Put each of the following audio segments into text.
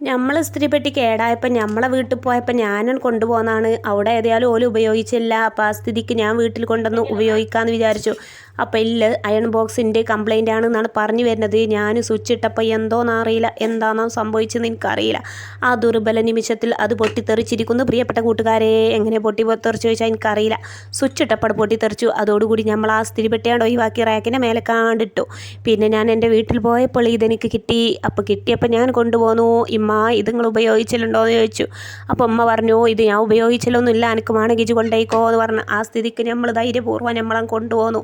നമ്മൾ സ്ത്രീപ്പെട്ടി കേടായപ്പോൾ നമ്മളെ വീട്ടിൽ പോയപ്പോൾ ഞാനും കൊണ്ടുപോകുന്നതാണ് അവിടെ ഏതായാലും ഓൽ ഉപയോഗിച്ചില്ല. അപ്പോൾ ആ സ്ഥിതിക്ക് ഞാൻ വീട്ടിൽ കൊണ്ടുവന്ന് ഉപയോഗിക്കാമെന്ന് വിചാരിച്ചു. അപ്പോൾ ഇല്ല അയൺ ബോക്സിന്റെ കംപ്ലൈന്റ് ആണെന്നാണ് പറഞ്ഞു വരുന്നത്. ഞാൻ സ്വിച്ച് ഇട്ടപ്പോൾ എന്തോന്ന് അറിയില്ല എന്താണോ സംഭവിച്ചതെന്ന് എനിക്കറിയില്ല. ആ ദുർബല നിമിഷത്തിൽ അത് പൊട്ടിത്തെറിച്ചിരിക്കുന്നു. പ്രിയപ്പെട്ട കൂട്ടുകാരെ എങ്ങനെ പൊട്ടി തെറിച്ചു ചോദിച്ചാൽ എനിക്കറിയില്ല. സ്വിച്ച് ഇട്ടപ്പോൾ പൊട്ടിത്തെറിച്ചു. അതോടുകൂടി നമ്മൾ ആ സ്ത്രീപ്പെട്ടിയാണ് ഒഴിവാക്കി റാക്കിന്റെ മേലെ കാണ്ടിട്ടു. പിന്നെ ഞാൻ എന്റെ വീട്ടിൽ പോയപ്പോൾ ഇതെനിക്ക് കിട്ടി. അപ്പോൾ കിട്ടിയപ്പോൾ ഞാൻ കൊണ്ടുപോന്നു. ഇമ്മ ഇത് നിങ്ങൾ ഉപയോഗിച്ചിട്ടുണ്ടോ? എന്ന് ചോദിച്ചു. അപ്പോൾ അമ്മ പറഞ്ഞു ഇത് ഞാൻ ഉപയോഗിച്ചില്ലൊന്നുമില്ല. എനിക്ക് ഇത് കൊണ്ടേക്കോ എന്ന് പറഞ്ഞു. ആ സ്ഥിതിക്ക് നമ്മൾ ധൈര്യപൂർവം നമ്മളെ കൊണ്ടുപോന്നു.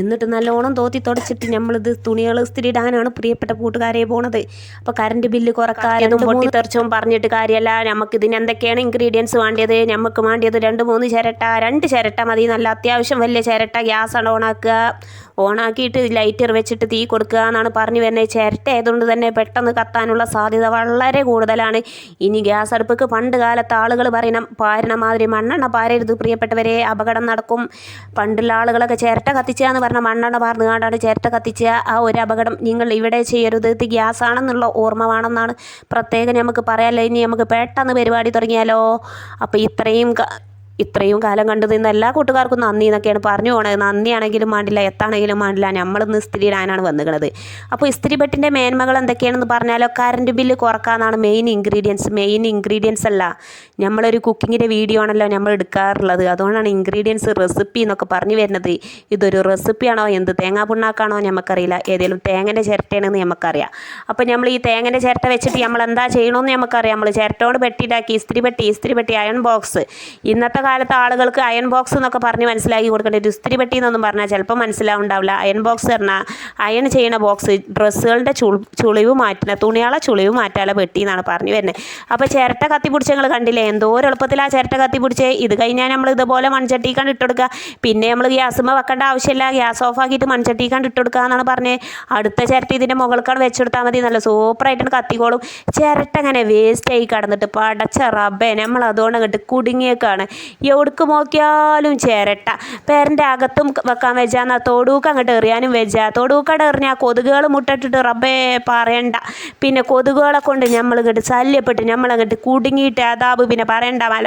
എന്നിട്ട് നല്ലോണം തോത്തി തുടച്ചിട്ട് നമ്മളിത് തുണികൾ ഇസ്തിരിടാനാണ് പ്രിയപ്പെട്ട കൂട്ടുകാരെ പോണത്. അപ്പോൾ കറണ്ട് ബില്ല് കുറക്കാനും പൊട്ടിത്തെറിച്ചും പറഞ്ഞിട്ട് കാര്യമല്ല നമുക്ക് ഇതിന് എന്തൊക്കെയാണ് ഇൻഗ്രീഡിയൻസ് വേണ്ടത് നമുക്ക് വേണ്ടത് രണ്ട് മൂന്ന് ചിരട്ട. രണ്ട് ചിരട്ട മതി. നല്ല അത്യാവശ്യം വലിയ ചിരട്ട ഗ്യാസാണ് ഓണാക്കുക. ഓണാക്കിയിട്ട് ലൈറ്റർ വെച്ചിട്ട് തീ കൊടുക്കുക എന്നാണ് പറഞ്ഞു വരുന്നത്. ചിരട്ട ആയതുകൊണ്ട് തന്നെ പെട്ടെന്ന് കത്താനുള്ള സാധ്യത വളരെ കൂടുതലാണ്. ഇനി ഗ്യാസ് അടുപ്പിക്ക് പണ്ട് കാലത്ത് ആളുകൾ പറയണം പാരണ മാതിരി മണ്ണെണ്ണ പാരരുത് പ്രിയപ്പെട്ടവരെ. അപകടം നടക്കും. പണ്ടുള്ള ആളുകളൊക്കെ ചിരട്ട കത്തിക്കുക എന്ന് പറഞ്ഞാൽ മണ്ണെണ്ണ പാർന്ന് കാണാണ്ട് ചിരട്ട കത്തിച്ച ആ ഒരു അപകടം. നിങ്ങൾ ഇവിടെ ചെയ്യരുത്. ഇത് ഗ്യാസ് ആണെന്നുള്ള ഓർമ്മ വേണമെന്നാണ് പ്രത്യേകം നമുക്ക് പറയാമല്ലോ ഇനി നമുക്ക് പെട്ടെന്ന് പരിപാടി തുടങ്ങിയാലോ? അപ്പോൾ ഇത്രയും ഇത്രയും കാലം കണ്ടു നിന്ന എല്ലാ കൂട്ടുകാർക്കും നന്ദി എന്നൊക്കെയാണ് പറഞ്ഞു പോണത്. നന്ദിയാണെങ്കിലും വേണ്ടില്ല എത്താണെങ്കിലും വേണ്ടില്ല നമ്മളിന്ന് ഇസ്തിരി ഇടാനാണ് വന്നിരിക്കുന്നത് അപ്പോൾ ഇസ്തിരി ബെട്ടിന്റെ മേന്മകൾ എന്തൊക്കെയാണെന്ന് പറഞ്ഞാലോ കറണ്ട് ബില്ല് കുറക്കാനാണ് മെയിൻ ഇൻഗ്രീഡിയൻസ് മെയിൻ ഇൻഗ്രീഡിയൻസ് അല്ല നമ്മളൊരു കുക്കിങ്ങിന്റെ വീഡിയോ ആണല്ലോ നമ്മൾ എടുക്കാറുള്ളത്. അതുകൊണ്ടാണ് ഇൻഗ്രീഡിയൻസ് റെസിപ്പി എന്നൊക്കെ പറഞ്ഞു വരുന്നത്. ഇതൊരു റെസിപ്പിയാണോ എന്ത് തേങ്ങാ പുണ്ണാക്കാണോ നമുക്കറിയില്ല ഏതെങ്കിലും തേങ്ങന്റെ ചിരട്ടയാണെന്ന് നമുക്കറിയാം അപ്പോൾ നമ്മൾ ഈ തേങ്ങന്റെ ചിരട്ട വെച്ചിട്ട് നമ്മൾ എന്താ ചെയ്യണമെന്ന് നമുക്കറിയാം നമ്മൾ ചിരട്ടോട് പെട്ടിയിലാക്കി ഇസ്തിരി പെട്ടി ഇസ്തിരി പെട്ടി അയൺ ബോക്സ് ഇന്നത്തെ കാലത്ത് ആളുകൾക്ക് അയൺ ബോക്സ് എന്നൊക്കെ പറഞ്ഞ് മനസ്സിലാക്കി കൊടുക്കേണ്ട ഒരു ഇസ്തിരി പെട്ടി എന്നൊന്നും പറഞ്ഞാൽ ചിലപ്പോൾ മനസ്സിലാവുണ്ടാവില്ല. അയൺ ബോക്സ് പറഞ്ഞാൽ അയൺ ചെയ്യുന്ന ബോക്സ് ഡ്രസ്സുകളുടെ ചുളിവ് മാറ്റുന്ന തുണിയാളെ ചുളിവ് മാറ്റാനുള്ള പെട്ടി എന്നാണ് പറഞ്ഞു വരുന്നത് അപ്പോൾ ചിരട്ട കത്തി പിടിച്ച് നിങ്ങൾ കണ്ടില്ലേ? എന്തോ ഒരു എളുപ്പത്തിൽ ആ ചിരട്ട കത്തി പിടിച്ച്. ഇത് കഴിഞ്ഞാൽ നമ്മൾ ഇതുപോലെ മൺചട്ടി കണ്ട് കൊടുക്കുക പിന്നെ നമ്മൾ ഗ്യാസുമ്മ വെക്കേണ്ട ആവശ്യമില്ല. ഗ്യാസ് ഓഫ് ആക്കിയിട്ട് മൺചട്ടി കണ്ട് കൊടുക്കുക എന്നാണ് പറഞ്ഞത് അടുത്ത ചിരട്ട ഇതിന്റെ മുകൾക്കാണ് വെച്ചെടുത്താൽ മതി. നല്ല സൂപ്പറായിട്ടാണ് കത്തിക്കോളും. ചിരട്ട അങ്ങനെ വേസ്റ്റായി കിടന്നിട്ട് പടച്ച റബ്ബേ നമ്മൾ അതുകൊണ്ട് അങ്ങോട്ട് കുടുങ്ങിയേക്കാണ്. എവിടേക്ക് നോക്കിയാലും ചേരട്ട. പേരന്റെ അകത്തും വെക്കാൻ വെച്ചാൽ തോടൂക്ക് അങ്ങോട്ട് എറിയാനും വെച്ച. തോടൂക്കട എറിഞ്ഞാൽ കൊതുകുകൾ മുട്ടിട്ടിട്ട് റബ്ബേ പറയണ്ട. പിന്നെ കൊതുകുകളെ കൊണ്ട് നമ്മൾ ഇങ്ങോട്ട് ശല്യപ്പെട്ട് നമ്മളങ്ങോട്ട് കുടുങ്ങിയിട്ട് അതാബ് പിന്നെ പറയണ്ട. മല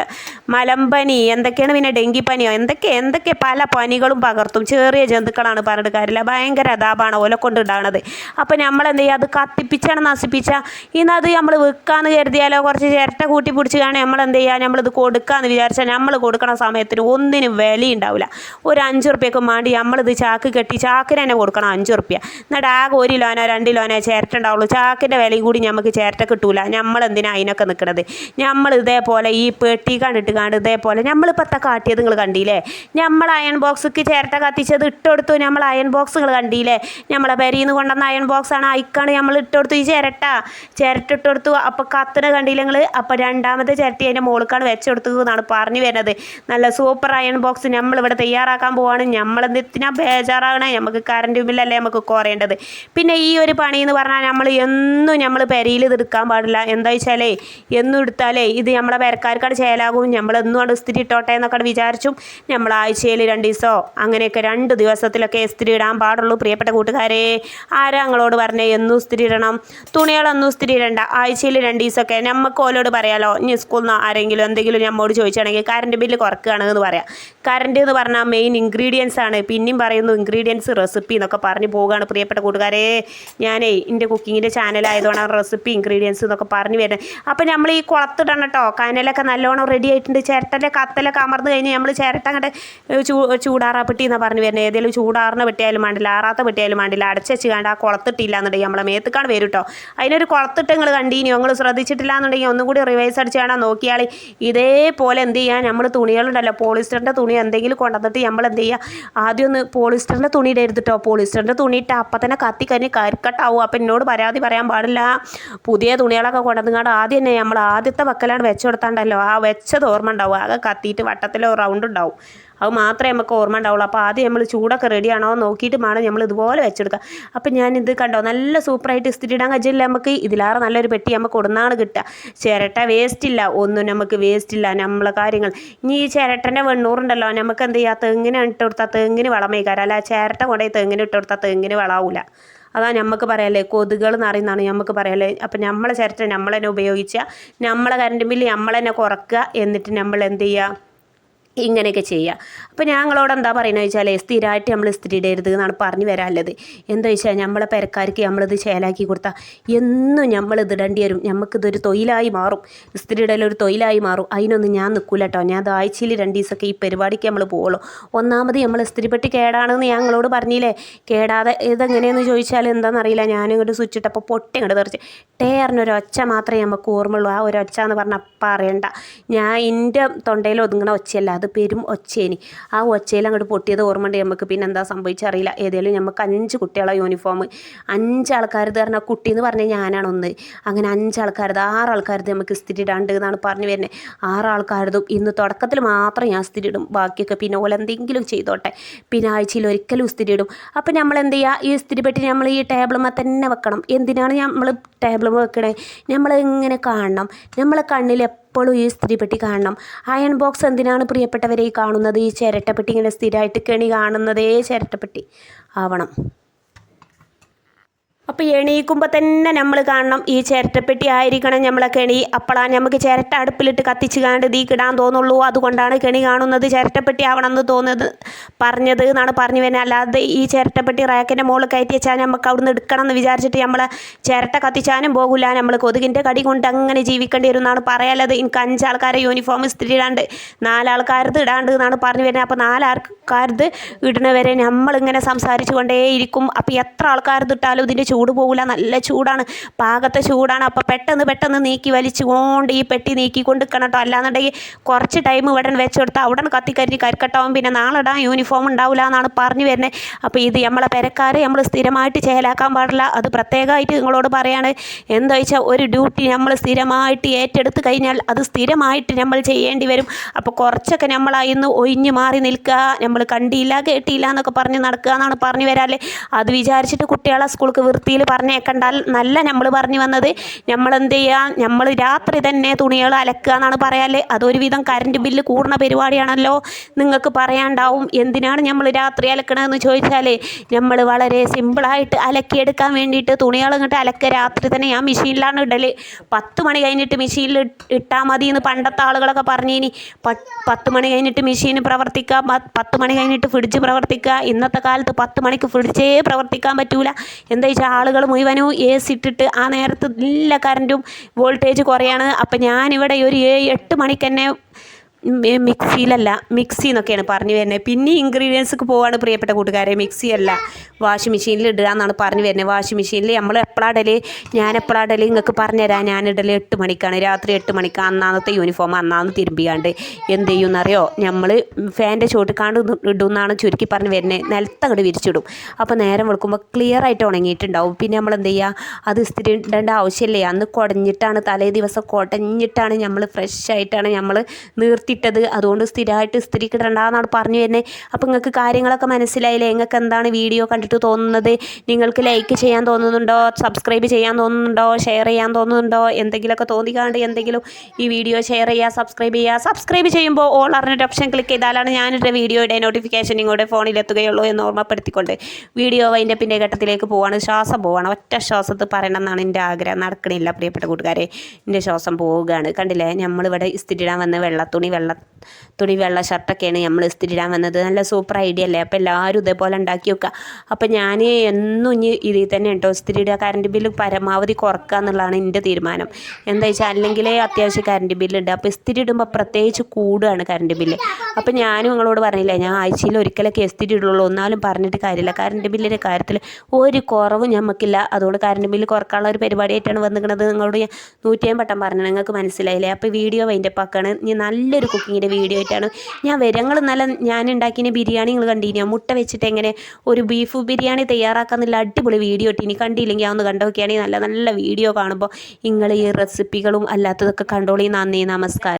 മലമ്പനി എന്തൊക്കെയാണ് പിന്നെ ഡെങ്കിപ്പനിയോ? എന്തൊക്കെ എന്തൊക്കെ പല പനികളും പകർത്തും. ചെറിയ ജന്തുക്കളാണ് പറഞ്ഞിട്ട് കാര്യമില്ല. ഭയങ്കര അതാപാണ് ഓല കൊണ്ട് ഉണ്ടാകണത് അപ്പോൾ നമ്മൾ എന്ത് ചെയ്യുക അത് കത്തിപ്പിച്ചാണ് നശിപ്പിച്ചാൽ ഇന്നത് നമ്മൾ വെക്കാമെന്ന് കരുതിയാലോ? കുറച്ച് ചിരട്ട കൂട്ടി പിടിച്ച് കാണാൻ നമ്മൾ എന്ത് ചെയ്യുക നമ്മളിത് കൊടുക്കാമെന്ന് വിചാരിച്ചാൽ നമ്മൾ കൊടുക്കണ സമയത്തിന് ഒന്നിനും വിലയുണ്ടാവില്ല. ഒരു അഞ്ച് റുപ്യക്ക് വേണ്ടി നമ്മളിത് ചാക്ക് കെട്ടി ചാക്കിന് തന്നെ കൊടുക്കണം അഞ്ച് റുപ്യ എന്നിട്ട് ആകെ ഒരു ലോനോ രണ്ട് ലോനോ ചേരട്ടുണ്ടാവുള്ളൂ. ചാക്കിന്റെ വിലയും കൂടി നമുക്ക് ചേരട്ട കിട്ടൂല. നമ്മൾ എന്തിനാ അതിനൊക്കെ നിൽക്കണത് നമ്മൾ ഇതേപോലെ ഈ പെട്ടി കണ്ടിട്ട് കണ്ട് ഇതേപോലെ നമ്മളിപ്പോൾ അത്ത കാട്ടിയത് നിങ്ങൾ കണ്ടില്ലേ? നമ്മൾ അയൺ ബോക്സിക്ക് ചേരട്ട കത്തിച്ചത് ഇട്ടുകൊടുത്തു നമ്മൾ അയൺ ബോക്സ് നിങ്ങൾ കണ്ടില്ലേ? നമ്മളെ പെരീന്ന് കൊണ്ടുവന്ന അയൺ ബോക്സാണ് അയക്കാണ് നമ്മൾ ഇട്ടുകൊടുത്തു ഈ ചിരട്ട. ചിരട്ട ഇട്ടുകൊടുത്തു അപ്പോൾ കത്തിന് കണ്ടില്ലെങ്കിൽ അപ്പോൾ രണ്ടാമത്തെ ചിരട്ടി അതിന്റെ മുകൾക്കാണ് വെച്ചെടുത്തു എന്നാണ് പറഞ്ഞു വരുന്നത്. നല്ല സൂപ്പർ അയൺ ബോക്സ് നമ്മൾ ഇവിടെ തയ്യാറാക്കാൻ പോവാണ്. നമ്മൾ എന്തിനാ ബേജാറാകണേ? നമുക്ക് കറണ്ട് ബില്ലല്ലേ നമുക്ക് കുറയേണ്ടത് പിന്നെ ഈ ഒരു പണി എന്ന് പറഞ്ഞാൽ നമ്മൾ എന്നും നമ്മൾ പെരയിൽ ഇത് എടുക്കാൻ പാടില്ല. എന്താ വെച്ചാലേ എന്നും എടുത്താലേ ഇത് നമ്മളെ പെരക്കാർക്കാണ് ചേലാകും. നമ്മളെന്നും അവിടെ ഇസ്തിരി ഇട്ടോട്ടെ എന്നൊക്കെ വിചാരിച്ചും നമ്മൾ ആഴ്ചയിൽ രണ്ട് ദിവസമോ അങ്ങനെയൊക്കെ രണ്ട് ദിവസത്തിലൊക്കെ ഇസ്തിരി ഇടാൻ പാടുള്ളൂ. പ്രിയപ്പെട്ട കൂട്ടുകാരെ ആരാ ഞങ്ങളോട് പറഞ്ഞേ? എന്നും ഇസ്തിരി ഇടണം. തുണികളൊന്നും ഇസ്തിരി ഇടണ്ട. ആഴ്ചയിൽ രണ്ട് ദിവസമൊക്കെ. നമുക്ക് ഓലോട് പറയാലോ ഇനി സ്കൂളിൽ നിന്ന് ആരെങ്കിലും എന്തെങ്കിലും നമ്മോട് ചോദിച്ചാണെങ്കിൽ കറണ്ട് ബില്ല് കുറക്കുകയാണെന്ന് പറയാം. കറണ്ട് എന്ന് പറഞ്ഞാൽ മെയിൻ ഇൻഗ്രീഡിയൻസ് ആണ്. പിന്നെയും പറയുന്നു ഇൻഗ്രീഡിയൻസ് റെസിപ്പി എന്നൊക്കെ പറഞ്ഞ് പോവുകയാണ് പ്രിയപ്പെട്ട കൂട്ടുകാരെ. ഞാനേ എന്റെ കുക്കിങ്ങിന്റെ ചാനലായതുകൊണ്ട് റെസിപ്പി ഇൻഗ്രീഡിയൻസ് എന്നൊക്കെ പറഞ്ഞു വരുന്നത്. അപ്പോൾ നമ്മൾ ഈ കുളത്തിടണം കേട്ടോ. കനലൊക്കെ നല്ലോണം റെഡി ആയിട്ടുണ്ട്. ചിരട്ടന്റെ കത്തലൊക്കെ അമർന്ന് കഴിഞ്ഞ് നമ്മൾ ചിരട്ട അങ്ങോട്ട് ചൂ ചൂടാറാ പെട്ടി എന്നാണ് പറഞ്ഞു വരുന്നത്. ഏതെങ്കിലും ചൂടാറിന പെട്ടിയാലും വേണ്ടില്ല ആറാത്ത പെട്ടിയാലും വേണ്ടില്ല. അടച്ചു കണ്ട് ആ കുളത്തിട്ടില്ല എന്നുണ്ടെങ്കിൽ നമ്മളെ മേത്തുക്കാണ് വരും കേട്ടോ. അതിനൊരു കുളത്തിട്ട് നിങ്ങൾ കണ്ടീനിയോ നിങ്ങൾ ശ്രദ്ധിച്ചിട്ടില്ല എന്നുണ്ടെങ്കിൽ ഒന്നും കൂടി റിവൈസ് അടിച്ച് കാണാൻ നോക്കിയാൽ ഇതേപോലെ എന്ത് ചെയ്യാം നമ്മൾ തുണികളുണ്ടല്ലോ പോളിസ്റ്ററിന്റെ തുണി എന്തെങ്കിലും കൊണ്ടുവന്നിട്ട് നമ്മൾ എന്ത് ചെയ്യുക ആദ്യം ഒന്ന് പോളിസ്റ്ററിന്റെ തുണി ഇടരുത് പോളിസ്റ്ററിന്റെ തുണി ഇട്ട് അപ്പം തന്നെ കത്തി കഴിഞ്ഞ് കരിക്കട്ടാവും. അപ്പം എന്നോട് പരാതി പറയാൻ പാടില്ല. പുതിയ തുണികളൊക്കെ കൊണ്ടുവന്നുകൊണ്ട് ആദ്യം തന്നെ നമ്മൾ ആദ്യത്തെ വക്കലാണ് വെച്ച് കൊടുത്താണ്ടല്ലോ. ആ വെച്ചത് ഓർമ്മ ഉണ്ടാവും. ആകെ കത്തിയിട്ട് വട്ടത്തിലോ റൗണ്ട് ഉണ്ടാവും. അത് മാത്രമേ നമുക്ക് ഓർമ്മ ഉണ്ടാവുള്ളൂ. അപ്പോൾ ആദ്യം നമ്മൾ ചൂടൊക്കെ റെഡിയാണോ നോക്കിയിട്ട് വേണം നമ്മൾ ഇതുപോലെ വെച്ചെടുക്കുക അപ്പം ഞാൻ ഇത് കണ്ടോ നല്ല സൂപ്പറായിട്ട് ഇസ്തിരി ഇടാൻ കഴിച്ചില്ല നമുക്ക്. ഇതിലാറ് നല്ലൊരു പെട്ടി നമുക്ക് കൊടുന്നാണ് കിട്ടുക. ചിരട്ട വേസ്റ്റ് ഇല്ല ഒന്നും നമുക്ക് വേസ്റ്റ് ഇല്ല. നമ്മളെ കാര്യങ്ങൾ. ഇനി ഈ ചിരട്ടന്റെ വെണ്ണൂറുണ്ടല്ലോ നമുക്ക് എന്ത് ചെയ്യുക തെങ്ങിന് ഇട്ട് കൊടുത്താൽ തെങ്ങിന് വളമേക്കാരം അല്ല ചിരട്ട കൊണ്ടുപോയി തെങ്ങിന് ഇട്ട് കൊടുത്താൽ തെങ്ങിന് വളാവൂല. അതാ നമുക്ക് പറയാല്ലേ എന്ന് അറിയുന്നതാണ് നമുക്ക് പറയാല്ലേ. അപ്പം നമ്മളെ ചിരട്ട നമ്മൾ ഉപയോഗിക്കുക നമ്മളെ കറണ്ട് ബില്ല് നമ്മൾ തന്നെ കുറക്കുക. എന്നിട്ട് നമ്മൾ എന്ത് ചെയ്യുക ഇങ്ങനെയൊക്കെ ചെയ്യുക അപ്പോൾ ഞങ്ങളോട് എന്താ പറയുന്നത് വെച്ചാൽ സ്ഥിരമായിട്ട് നമ്മൾ ഇസ്തിരി ഇടരുത് എന്നാണ് പറഞ്ഞു വരാനുള്ളത്. എന്താ വെച്ചാൽ നമ്മളെ പെരക്കാർക്ക് നമ്മളിത് ചേലാക്കി കൊടുത്താൽ എന്നും നമ്മൾ ഇത് ഇടേണ്ടി വരും. നമുക്കിതൊരു തൊഴിലായി മാറും. ഇസ്തിരി ഇടൽ ഒരു തൊഴിലായി മാറും. അതിനൊന്നും ഞാൻ നിൽക്കില്ല കേട്ടോ ഞാൻ അത് ആഴ്ചയിൽ രണ്ട് ദിവസമൊക്കെ ഈ പരിപാടിക്ക് നമ്മൾ പോകുള്ളൂ ഒന്നാമത് നമ്മൾ ഇസ്തിരിപ്പെട്ടി കേടാണെന്ന് ഞങ്ങളോട് പറഞ്ഞില്ലേ? കേടാതെ ഇതെങ്ങനെയെന്ന് ചോദിച്ചാൽ എന്താണെന്നറിയില്ല ഞാനിങ്ങോട്ട് സ്വിച്ച് ഇട്ടപ്പോൾ പൊട്ടി ഇങ്ങോട്ട് തെറിച്ച്. ടേറിനൊരു ഒച്ച മാത്രമേ നമുക്ക് ഓർമ്മയുള്ളൂ. ആ ഒരു ഒച്ച എന്ന് പറഞ്ഞാൽ പറയണ്ട ഞാൻ എന്റെ തൊണ്ടയിൽ ഒതുങ്ങണ ഒച്ചയല്ല. അത് പെരും ഒച്ചേനി. ആ ഒച്ചയിൽ അങ്ങോട്ട് പൊട്ടിയത് ഓർമ്മയുണ്ട് നമുക്ക് പിന്നെ എന്താ സംഭവിച്ചറിയില്ല. ഏതായാലും നമുക്ക് അഞ്ച് കുട്ടികളെ യൂണിഫോം അഞ്ച് ആൾക്കാരത് പറഞ്ഞാൽ കുട്ടി എന്ന് പറഞ്ഞാൽ ഞാനാണ് ഒന്ന്. അങ്ങനെ അഞ്ച് ആൾക്കാരത് ആറ് നമുക്ക് സ്ഥിതി ഇടാണ്ട് എന്നാണ് പറഞ്ഞു വരുന്നത് ആറ് ഇന്ന് തുടക്കത്തിൽ മാത്രം ഞാൻ സ്ഥിതി ഇടും ബാക്കിയൊക്കെ പിന്നെ ഓല എന്തെങ്കിലും ചെയ്തോട്ടെ. പിന്നെ ആഴ്ചയിൽ ഒരിക്കലും സ്ഥിതി ഇടും അപ്പം നമ്മൾ എന്ത് ചെയ്യുക ഈ സ്ഥിതി നമ്മൾ ഈ ടേബിളുമ്മ തന്നെ വെക്കണം. എന്തിനാണ് നമ്മൾ ടേബിളുമ്മ വെക്കണേ? നമ്മൾ ഇങ്ങനെ കാണണം. നമ്മളെ കണ്ണിൽ എപ്പോഴും ഈ സ്ത്രീപ്പെട്ടി കാണണം. അയൺ ബോക്സ് എന്തിനാണ് പ്രിയപ്പെട്ടവരെ കാണുന്നത്? ഈ ചിരട്ടപ്പെട്ടി ഇങ്ങനെ സ്ഥിരമായിട്ട് കെണി കാണുന്നതേ. ചിരട്ടപ്പെട്ടി. ആവണം. അപ്പോൾ എണീക്കുമ്പോൾ തന്നെ നമ്മൾ കാണണം ഈ ചിരട്ടപ്പെട്ടി ആയിരിക്കണം നമ്മളെ കെണി. അപ്പോഴാണ് നമുക്ക് ചിരട്ട അടുപ്പിലിട്ട് കത്തിച്ച് കാണ്ട് തീ കിടാൻ തോന്നുള്ളൂ. അതുകൊണ്ടാണ് കെണി കാണുന്നത്. ചിരട്ടപ്പെട്ടി ആവണം എന്ന് തോന്നുന്നത് പറഞ്ഞത് എന്നാണ് പറഞ്ഞു വരുന്നത്. അല്ലാതെ ഈ ചിരട്ടപ്പെട്ടി റാക്കിന്റെ മുകളിൽ കയറ്റി വെച്ചാൽ നമുക്ക് അവിടുന്ന് എടുക്കണം എന്ന് വിചാരിച്ചിട്ട് നമ്മളെ ചിരട്ട കത്തിച്ചാനും പോകില്ല നമ്മൾ കൊതുകിന്റെ കടി കൊണ്ട് അങ്ങനെ ജീവിക്കേണ്ടി വരും എന്നാണ് പറയാനുള്ളത്. എനിക്ക് അഞ്ചാൾക്കാരെ യൂണിഫോം ഇസ്തിരി ഇടാണ്ട് നാലാൾക്കാരത് ഇടാണ്ട് എന്നാണ് പറഞ്ഞു വരുന്നത്. അപ്പോൾ നാലാൾക്കാരത് ഇടുന്നവരെ നമ്മളിങ്ങനെ സംസാരിച്ചു കൊണ്ടേയിരിക്കും. അപ്പോൾ എത്ര ആൾക്കാരത് ഇട്ടാലും ഇതിന്റെ ചൂട് പോകില്ല നല്ല ചൂടാണ്. പാകത്തെ ചൂടാണ്. അപ്പോൾ പെട്ടെന്ന് പെട്ടെന്ന് നീക്കി വലിച്ചുകൊണ്ട് ഈ പെട്ടി നീക്കി കൊണ്ടിരിക്കണം കേട്ടോ അല്ലാന്നുണ്ടെങ്കിൽ കുറച്ച് ടൈം ഇവിടെ വെച്ച് കൊടുത്താൽ അവിടെ കത്തിക്കരിഞ്ഞ് കരിക്കട്ടാവും. പിന്നെ നാളെടാ യൂണിഫോം ഉണ്ടാവില്ല എന്നാണ് പറഞ്ഞു വരുന്നത് അപ്പോൾ ഇത് നമ്മളെ പെരക്കാരെ നമ്മൾ സ്ഥിരമായിട്ട് ചേലാക്കാൻ പാടില്ല. അത് പ്രത്യേകമായിട്ട് നിങ്ങളോട് പറയാണ്. എന്താ വെച്ചാൽ ഒരു ഡ്യൂട്ടി നമ്മൾ സ്ഥിരമായിട്ട് ഏറ്റെടുത്ത് കഴിഞ്ഞാൽ അത് സ്ഥിരമായിട്ട് നമ്മൾ ചെയ്യേണ്ടി വരും. അപ്പോൾ കുറച്ചൊക്കെ നമ്മൾ അതിന്ന് ഒഴിഞ്ഞു മാറി നിൽക്കുക. നമ്മൾ കണ്ടില്ല കേട്ടില്ല എന്നൊക്കെ പറഞ്ഞ് നടക്കുക എന്നാണ് പറഞ്ഞു വരാല്ലേ അത് വിചാരിച്ചിട്ട് കുട്ടികളെ സ്കൂൾക്ക് വൃത്തിയിൽ പറഞ്ഞേക്കണ്ടാൽ നല്ല നമ്മൾ പറഞ്ഞു വന്നത് നമ്മൾ എന്ത് ചെയ്യുക നമ്മൾ രാത്രി തന്നെ തുണികൾ അലക്കുക എന്നാണ് പറയാല്ലേ? അതൊരുവിധം കറണ്ട് ബില്ല് കൂടുന്ന പരിപാടിയാണല്ലോ. നിങ്ങൾക്ക് പറയാണ്ടാവും. എന്തിനാണ് നമ്മൾ രാത്രി അലക്കണതെന്ന് ചോദിച്ചാൽ നമ്മൾ വളരെ സിമ്പിളായിട്ട് അലക്കിയെടുക്കാൻ വേണ്ടിയിട്ട് തുണികൾ ഇങ്ങോട്ട് അലക്കുക. രാത്രി തന്നെ ഞാൻ മെഷീനിലാണ് ഇടൽ പത്ത് മണി കഴിഞ്ഞിട്ട് മെഷീനിൽ ഇട്ടാൽ മതി എന്ന് പണ്ടത്തെ ആളുകളൊക്കെ പറഞ്ഞിനി. പത്ത് മണി കഴിഞ്ഞിട്ട് മെഷീൻ പ്രവർത്തിക്കാം. പത്ത് മണി കഴിഞ്ഞിട്ട് ഫ്രിഡ്ജ് പ്രവർത്തിക്കുക ഇന്നത്തെ കാലത്ത് പത്ത് മണിക്ക് ഫ്രിഡ്ജേ പ്രവർത്തിക്കാൻ പറ്റൂല. എന്താ വെച്ചാൽ ആളുകൾ മുഴുവനും എ സി ഇട്ടിട്ട് ആ നേരത്ത് എല്ലാ കറന്റും വോൾട്ടേജ് കുറയാണ്. അപ്പം ഞാനിവിടെ ഒരു ഏഴ് എട്ട് മണിക്ക് തന്നെ മിക്സിയിലല്ല മിക്സി എന്നൊക്കെയാണ് പറഞ്ഞു വരുന്നത്. പിന്നെ ഇൻഗ്രീഡിയൻസൊക്കെ പോവാണ് പ്രിയപ്പെട്ട കൂട്ടുകാരെ മിക്സി അല്ല വാഷിംഗ് മെഷീനിൽ ഇടുക എന്നാണ് പറഞ്ഞു വരുന്നത്. വാഷിംഗ് മെഷീനിൽ നമ്മൾ എപ്പോഴാണ് ഇടൽ? ഞാൻ എപ്പോഴാണ് ഇടൽ? നിങ്ങൾക്ക് പറഞ്ഞുതരാം ഞാൻ ഇടൽ എട്ട് മണിക്കാണ്. രാത്രി എട്ട് മണിക്ക് അന്നാന്നത്തെ യൂണിഫോം അന്നാന്ന് തിരുമ്പിയാണ്ട് എന്ത് ചെയ്യും അറിയോ നമ്മൾ ഫാന്റെ ചോട്ടിക്കാണ്ട് ഇടുമെന്നാണ് ചുരുക്കി പറഞ്ഞു വരുന്നത്. നിലത്തങ്ങോട്ട് വിരിച്ചിടും. അപ്പോൾ നേരം വെളുക്കുമ്പോൾ ക്ലിയർ ആയിട്ട് ഉണങ്ങിയിട്ടുണ്ടാവും. പിന്നെ നമ്മൾ എന്ത് ചെയ്യുക അത് ഇസ്തിരി ഇടേണ്ട ആവശ്യമില്ലേ? അന്ന് കുടഞ്ഞിട്ടാണ് തലേ ദിവസം കുടഞ്ഞിട്ടാണ് നമ്മൾ ഫ്രഷ് ആയിട്ടാണ് നമ്മൾ നീർത്തിയിട്ടത് അതുകൊണ്ട് സ്ഥിരമായിട്ട് ഇസ്തിരിക്ക് ഇടണ്ടെന്നാണ് പറഞ്ഞു വരുന്നത്. അപ്പോൾ നിങ്ങൾക്ക് കാര്യങ്ങളൊക്കെ മനസ്സിലായില്ലേ? നിങ്ങൾക്ക് എന്താണ് വീഡിയോ കണ്ടിട്ട് തോന്നുന്നത്? നിങ്ങൾക്ക് ലൈക്ക് ചെയ്യാൻ തോന്നുന്നുണ്ടോ? സബ്സ്ക്രൈബ് ചെയ്യാൻ തോന്നുന്നുണ്ടോ? ഷെയർ ചെയ്യാൻ തോന്നുന്നുണ്ടോ? എന്തെങ്കിലുമൊക്കെ തോന്നിക്കാണ്ട് എന്തെങ്കിലും ഈ വീഡിയോ ഷെയർ ചെയ്യുക സബ്സ്ക്രൈബ് ചെയ്യുക. സബ്സ്ക്രൈബ് ചെയ്യുമ്പോൾ ഓൾ അറിഞ്ഞൊരു ഓപ്ഷൻ ക്ലിക്ക് ചെയ്താലാണ് ഞാനിന്റെ വീഡിയോയുടെ നോട്ടിഫിക്കേഷൻ നിങ്ങളുടെ ഫോണിൽ എത്തുകയുള്ളൂ എന്ന് ഓർമ്മപ്പെടുത്തിക്കൊണ്ട് വീഡിയോ പിന്നെ ഘട്ടത്തിലേക്ക് പോവാണ്. ശ്വാസം പോവാണ്. ഒറ്റ ശ്വാസത്തിൽ പറയണം എന്നാണ് എന്റെ ആഗ്രഹം. നടക്കണില്ല പ്രിയപ്പെട്ട കൂട്ടുകാരെ. എന്റെ ശ്വാസം പോവുകയാണ്. കണ്ടില്ലേ? നമ്മളിവിടെ ഇസ്തിരിടാൻ വന്ന് വെള്ളത്തുണി വെള്ള തുണി വെള്ള ഷർട്ടൊക്കെയാണ് നമ്മൾ ഇസ്തിരിടാൻ വന്നത്. നല്ല സൂപ്പർ ഐഡിയ അല്ലേ? അപ്പോൾ എല്ലാവരും ഇതേപോലെ ഉണ്ടാക്കി വെക്കുക അപ്പോൾ ഞാൻ എന്നും ഇനി ഇതിൽ തന്നെ കേട്ടോ ഇസ്തിരിയുടെ കറണ്ട് ബില്ല് പരമാവധി കുറക്കുക എന്നുള്ളതാണ് എന്റെ തീരുമാനം. എന്താ വെച്ചാൽ അല്ലെങ്കിൽ അത്യാവശ്യം കറണ്ട് ബില്ലുണ്ട് അപ്പോൾ ഇസ്തിരി ഇടുമ്പോൾ പ്രത്യേകിച്ച് കൂടുകയാണ് കറണ്ട് ബില്ല് അപ്പോൾ ഞാനും നിങ്ങളോട് പറഞ്ഞില്ലേ ഞാൻ ആഴ്ചയിൽ ഒരിക്കലൊക്കെ ഇസ്തിരി ഇടുള്ളൂ ഒന്നാലും പറഞ്ഞിട്ട് കാര്യമില്ല. കറണ്ട് ബില്ലിന്റെ കാര്യത്തിൽ ഒരു കുറവും ഞമ്മക്കില്ല. അതുകൊണ്ട് കറണ്ട് ബില്ല് കുറക്കാനുള്ള ഒരു പരിപാടിയായിട്ടാണ് വന്നിരിക്കുന്നത്. നിങ്ങളോട് ഞാൻ നൂറ്റിയം വട്ടം പറഞ്ഞു നിങ്ങൾക്ക് മനസ്സിലായില്ലേ? അപ്പോൾ വീഡിയോ അതിന്റെ പക്കാണ് ഇനി നല്ലൊരു കുക്കിങ്ങിന്റെ വീഡിയോ ആയിട്ടാണ്. ഞാൻ വരങ്ങൾ നല്ല ഞാൻ ഉണ്ടാക്കിയ ബിരിയാണി നിങ്ങൾ കണ്ടിനി. മുട്ട വെച്ചിട്ട് എങ്ങനെ ഒരു ബീഫ് ബിരിയാണി തയ്യാറാക്കാന്നുള്ള അടിപൊളി വീഡിയോ ഇട്ടിനി കണ്ടില്ലെങ്കിൽ അതൊന്ന് കണ്ടോക്കിയാണെങ്കിൽ നല്ല നല്ല വീഡിയോ കാണുമ്പോൾ നിങ്ങൾ ഈ റെസിപ്പികളും അല്ലാത്തതൊക്കെ കണ്ടോളി. നന്ദി നമസ്കാരം.